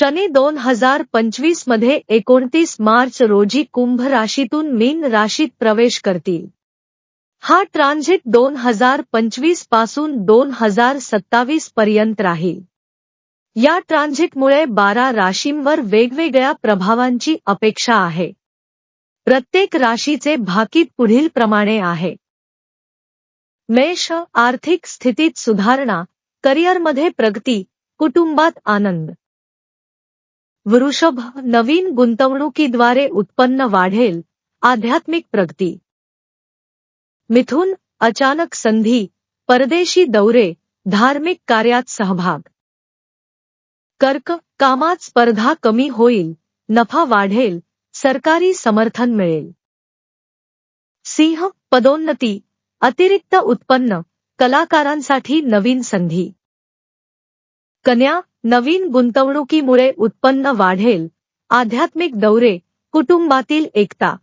शनी दोन हजार पंचवीसमध्ये एकोणतीस मार्च रोजी कुंभ राशीतून मीन राशीत प्रवेश करतील. हा ट्रान्झिट दोन हजार पंचवीसपासून दोन हजार सत्तावीस पर्यंत राहील. या ट्रान्झिटमुळे बारा राशींवर वेगवेगळ्या प्रभावांची अपेक्षा आहे. प्रत्येक राशीचे भाकीत पुढील प्रमाणे आहे. मेष आर्थिक स्थितीत सुधारणा करिअरमध्ये प्रगती कुटुंबात आनंद. वृषभ नवीन गुंतवणुकीद्वारे उत्पन्न वाढेल. आध्यात्मिक प्रगती. मिथुन अचानक संधी परदेशी दौरे धार्मिक कार्यात सहभाग. कर्क कामात स्पर्धा कमी होईल नफा वाढेल सरकारी समर्थन मिळेल. सिंह पदोन्नती अतिरिक्त उत्पन्न कलाकारांसाठी नवीन संधी. कन्या नवीन गुंतवणुकीमुळे उत्पन्न वाढेल. आध्यात्मिक दौरे कुटुंबातील एकता.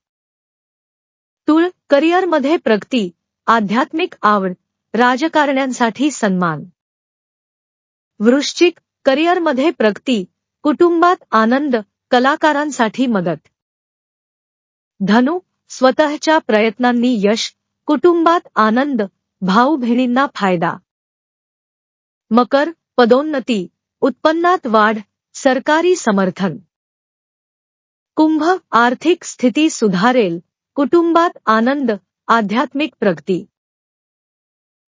तुळ करिअरमध्ये प्रगती आध्यात्मिक आवड राजकारण्यांसाठी सन्मान. वृश्चिक करिअरमध्ये प्रगती कुटुंबात आनंद कलाकारांसाठी मदत. धनु स्वतःच्या प्रयत्नांनी यश कुटुंबात आनंद भाऊ बहिणींना फायदा. मकर पदोन्नती. उत्पन्नात वाढ, सरकारी समर्थन. कुंभ, आर्थिक स्थिती सुधारेल, कुटुंबात आनंद, आध्यात्मिक प्रगती.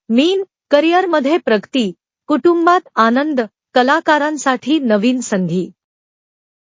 मीन, करिअरमध्ये प्रगती, कुटुंबात आनंद, कलाकारांसाठी नवीन संधी.